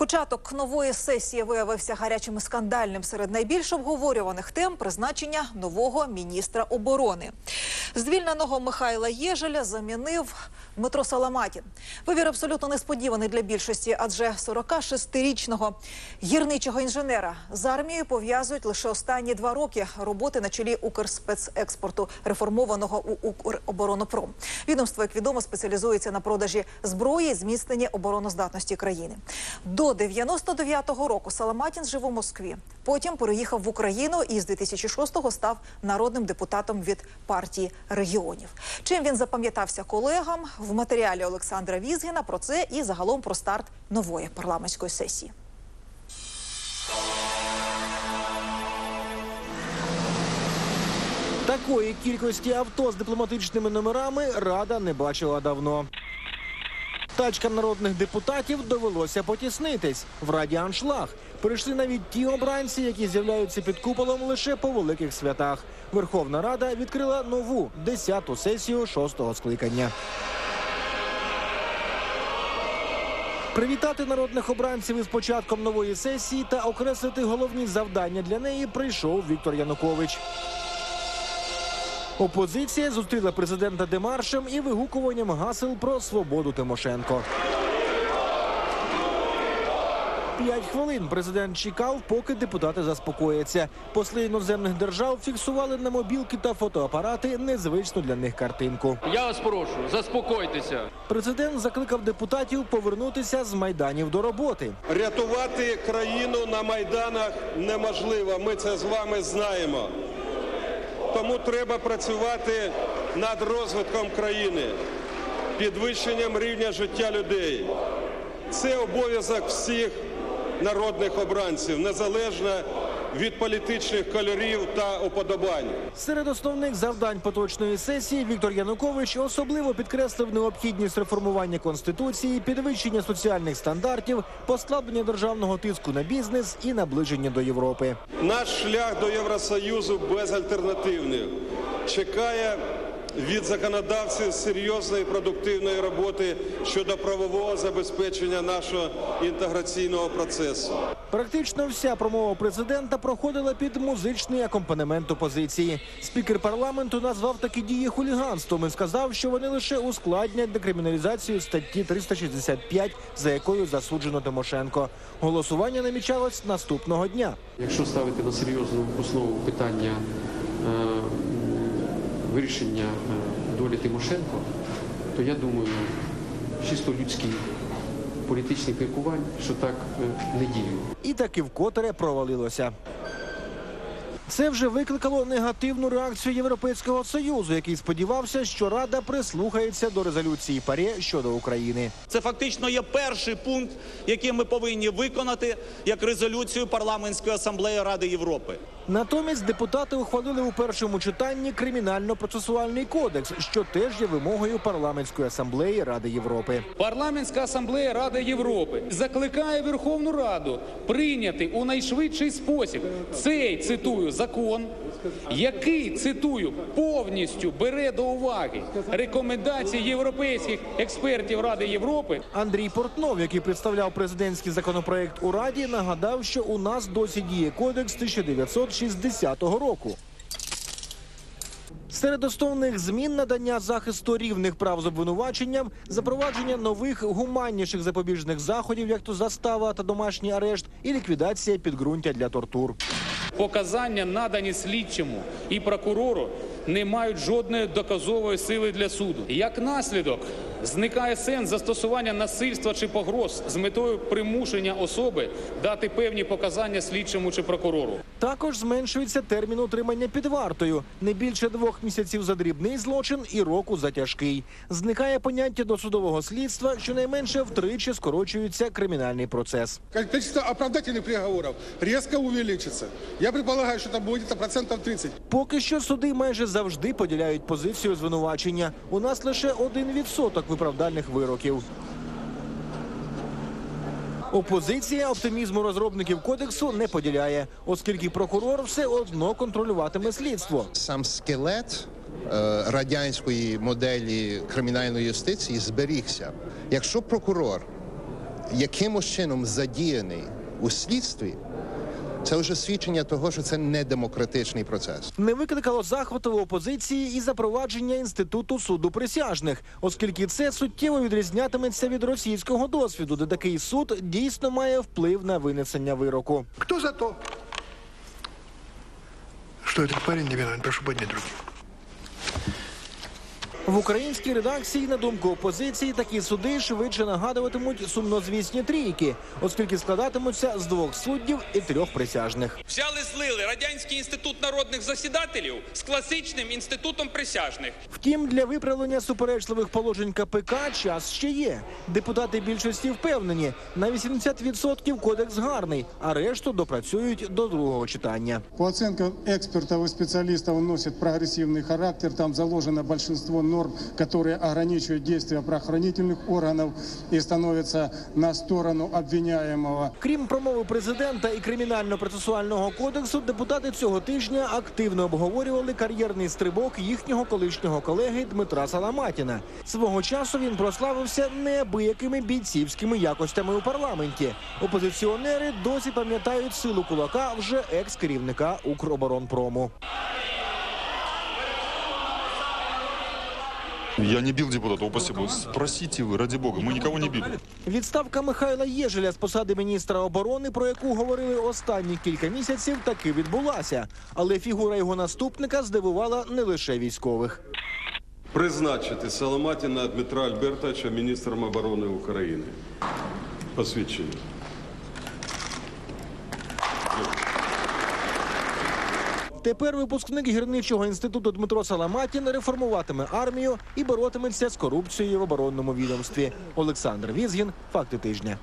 Початок нової сесії виявився гарячим і скандальним серед найбільш обговорюваних тем призначення нового міністра оборони. Звільненого Михайла Єжеля замінив Дмитро Саламатін. Вибір абсолютно несподіваний для більшості, адже 46-річного гірничого інженера з армією пов'язують лише останні два роки роботи на чолі Укрспецекспорту, реформованого у Укроборонопром. Відомство, як відомо, спеціалізується на продажі зброї і зміцненні обороноздатності країни. До 99-го року Саламатін жив у Москві. Потім переїхав в Україну і з 2006-го став народним депутатом від партії регіонів. Чим він запам'ятався колегам в матеріалі Олександра Візгіна про це і загалом про старт нової парламентської сесії. Такої кількості авто з дипломатичними номерами рада не бачила давно. Тачкам народних депутатів довелося потіснитись. В раді аншлаг прийшли навіть ті обранці, які з'являються під куполом лише по великих святах. Верховна Рада відкрила нову десяту сесію шостого скликання. Привітати народних обранців із початком нової сесії та окреслити головні завдання для неї прийшов Віктор Янукович. Опозиція зустріла президента демаршем і вигукуванням гасел про свободу Тимошенко. П'ять хвилин президент чекав, поки депутати заспокояться. Посли іноземних держав фіксували на мобілки та фотоапарати незвичну для них картинку. Я вас прошу, заспокойтеся. Президент закликав депутатів повернутися з майданів до роботи. Рятувати країну на майданах неможливо. Ми це з вами знаємо. Тому треба працювати над розвитком країни, підвищенням рівня життя людей. Це обов'язок всіх народних обранців, незалежно від політичних кольорів та уподобань. Серед основних завдань поточної сесії Віктор Янукович особливо підкреслив необхідність реформування конституції, підвищення соціальних стандартів, послаблення державного тиску на бізнес і наближення до Європи. Наш шлях до Євросоюзу безальтернативний. Чекає від законодавців серйозної продуктивної роботи щодо правового забезпечення нашого інтеграційного процесу. Практично вся промова президента проходила під музичний акомпанемент опозиції. Спікер парламенту назвав такі дії хуліганством і сказав, що вони лише ускладнять декриміналізацію статті 365, за якою засуджено Тимошенко. Голосування намічалось наступного дня. Якщо ставити на серйозну основу питання е, вирішення е, долі Тимошенко, то я думаю, чисто людські політичних міркувань, що так е, не діє. і таки вкотре провалилося. Це вже викликало негативну реакцію Європейського союзу, який сподівався, що Рада прислухається до резолюції ПАРЄ щодо України. Це фактично є перший пункт, який ми повинні виконати як резолюцію парламентської асамблеї Ради Європи. Натомість депутати ухвалили у першому читанні кримінально-процесуальний кодекс, що теж є вимогою парламентської асамблеї Ради Європи. Парламентська асамблея Ради Європи закликає Верховну Раду прийняти у найшвидший спосіб цей цитую закон, який цитую повністю бере до уваги рекомендації європейських експертів Ради Європи Андрій Портнов, який представляв президентський законопроект у Раді, нагадав, що у нас досі діє кодекс 1960 року. Серед основних змін надання захисту рівних прав з обвинуваченням, запровадження нових гуманніших запобіжних заходів, як то застава та домашній арешт, і ліквідація підґрунтя для тортур. Показання, надані слідчому і прокурору, не мають жодної доказової сили для суду. Як наслідок зникає сенс застосування насильства чи погроз з метою примушення особи дати певні показання слідчому чи прокурору. Також зменшується термін утримання під вартою не більше двох місяців за дрібний злочин і року за тяжкий. Зникає поняття досудового слідства, щонайменше втричі скорочується кримінальний процес. Количество оправдательных приговоров резко увеличится. Я предполагаю, что это будет процентов 30. Поки що суди майже завжди поділяють позицію звинувачення. У нас лише один відсоток виправдальних вироків. Опозиція оптимізму розробників кодексу не поділяє, оскільки прокурор все одно контролюватиме слідство. сам скелет е, радянської моделі кримінальної юстиції зберігся. Якщо прокурор якимось чином задіяний у слідстві, це вже свідчення того, що це не демократичний процес. Не викликало захвату в опозиції і запровадження інституту суду присяжних, оскільки це суттєво відрізнятиметься від російського досвіду, де такий суд дійсно має вплив на винесення вироку. Хто за то, Що цей парень не виновен? Прошу підняти руки. В українській редакції, на думку опозиції, такі суди швидше нагадуватимуть сумнозвісні трійки, оскільки складатимуться з двох суддів і трьох присяжних. Взяли злили радянський інститут народних засідателів з класичним інститутом присяжних. Втім, для виправлення суперечливих положень КПК час ще є. Депутати більшості впевнені, на 80% кодекс гарний, а решту допрацюють до другого читання. По оценкам экспертов и специалистов он носит прогрессивный характер. Там заложено большинство норм, которые ограничивают действия правоохранительных органов и становятся на сторону обвиняемого. Крім промови президента і кримінально-процесуального кодексу, депутати цього тижня активно обговорювали кар'єрний стрибок їхнього колишнього колеги Дмитра Саламатіна. Свого часу він прославився неабиякими бійцівськими якостями у парламенті. Опозиціонери досі пам'ятають силу кулака вже екс-керівника Укроборонпрому. Я не бил депутата, упаси бог. Спросите вы, ради бога, мы никого не били. Відставка Михайла Єжеля з посади міністра оборони, про яку говорили останні кілька місяців, таки відбулася. Але фігура його наступника здивувала не лише військових. Призначити Соломатіна Дмитра Альбертовича міністром оборони України. Посвідчення. Тепер випускник гірничого інституту Дмитро Саламатін реформуватиме армію і боротиметься з корупцією в оборонному відомстві. Олександр Візгін, факти тижня.